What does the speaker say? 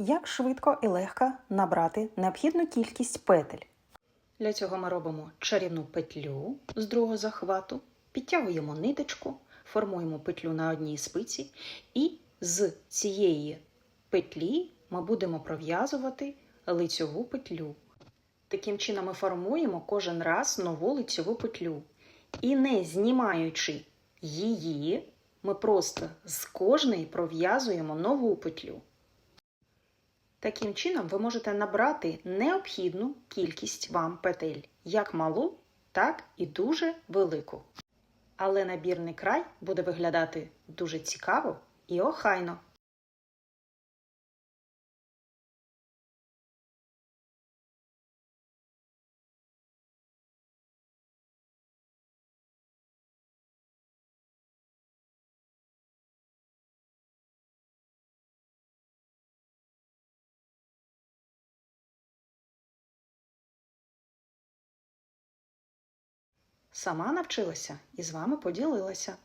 Як швидко і легко набрати необхідну кількість петель. Для цього ми робимо чарівну петлю з другого захвату, підтягуємо ниточку, формуємо петлю на одній спиці, і з цієї петлі ми будемо пров'язувати лицьову петлю. Таким чином ми формуємо кожен раз нову лицьову петлю. І не знімаючи її, ми просто з кожної пров'язуємо нову петлю. Таким чином ви можете набрати необхідну кількість вам петель, як малу, так і дуже велику. Але набірний край буде виглядати дуже цікаво і охайно. Сама навчилася і з вами поділилася.